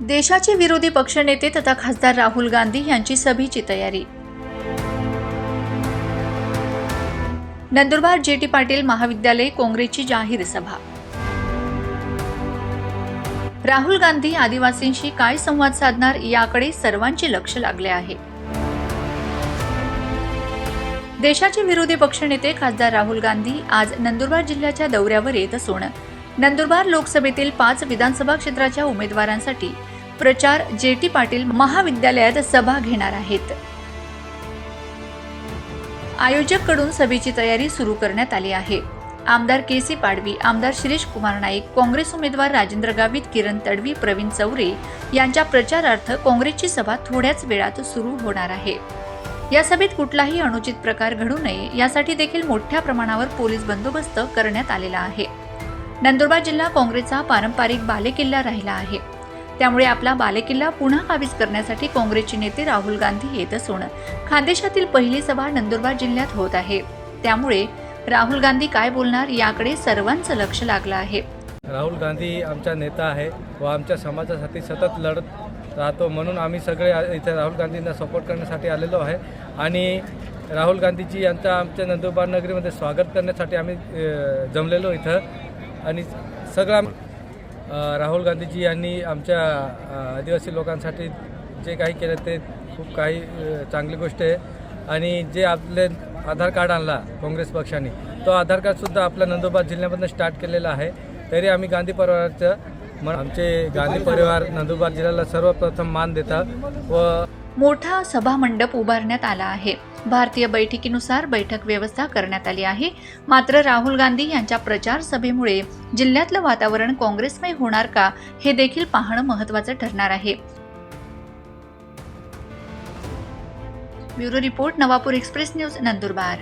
देशाचे विरोधी पक्षनेते तथा खासदार राहुल गांधी यांची सभेची तयारी. नंदुरबार जे टी पाटील महाविद्यालय काँग्रेसची जाहीर सभा. राहुल गांधी आदिवासींशी काय संवाद साधणार याकडे सर्वांचे लक्ष लागले आहे. देशाचे विरोधी पक्षनेते खासदार राहुल गांधी आज नंदुरबार जिल्ह्याच्या दौऱ्यावर येत असून नंदुरबार लोकसभेतील पाच विधानसभा क्षेत्राच्या उमेदवारांसाठी प्रचार जे टी पाटील महाविद्यालयात सभा घेणार आहेत. आयोजककडून सभेची तयारी सुरू करण्यात आली आहे. आमदार के सी पाडवी आमदार शिरीष कुमार नाईक काँग्रेस उमेदवार राजेंद्र गावित किरण तडवी प्रवीण चौरे यांच्या प्रचारार्थ काँग्रेसची सभा थोड्याच वेळात सुरू होणार आहे. या सभेत कुठलाही अनुचित प्रकार घडू नये यासाठी देखील मोठ्या प्रमाणावर पोलीस बंदोबस्त करण्यात आलेला आहे. नंदुरबार जिल्हा काँग्रेसचा पारंपरिक बालेकिल्ला राहिला आहे. त्यामुळे आपला बालेकिल्ला पुन्हा काबीज करण्यासाठी काँग्रेसचे नेते राहुल गांधी येत असून खानदेशातील पहिली सभा नंदुरबार जिल्ह्यात होत आहे. त्यामुळे राहुल गांधी काय बोलणार याकडे सर्वांचं लक्ष लागलं आहे. राहुल गांधी आमचा नेता आहे व आमच्या समाजासाठी सतत लढत राहतो म्हणून आम्ही सगळे इथे राहुल गांधींना सपोर्ट करण्यासाठी आलेलो आहे. आणि राहुल गांधीजी यांचा आमच्या नंदुरबार नगरीमध्ये स्वागत करण्यासाठी आम्ही जमलेलो इथं. आणि सगळा राहुल गांधीजी यांनी आमच्या आदिवासी लोकांसाठी जे काही केलं ते खूप काही चांगली गोष्ट आहे. आणि जे आपले आधार कार्ड आणला काँग्रेस पक्षाने. तो आधार कार्डसुद्धा आपल्या नंदुरबार जिल्ह्यामधनं स्टार्ट केलेला आहे. तरी आम्ही गांधी परिवाराचं मग आमचे गांधी परिवार नंदुरबार जिल्ह्याला सर्वप्रथम मान देतात व मोठा सभा मंडप उभारण्यात आला आहे. भारतीय बैठकीनुसार बैठक व्यवस्था करण्यात आली आहे. मात्र राहुल गांधी यांच्या प्रचार सभेमुळे जिल्ह्यातलं वातावरण काँग्रेसमय होणार का हे देखील पाहणं महत्त्वाचं ठरणार आहे. Bureau report Navapur express news Nandurbar.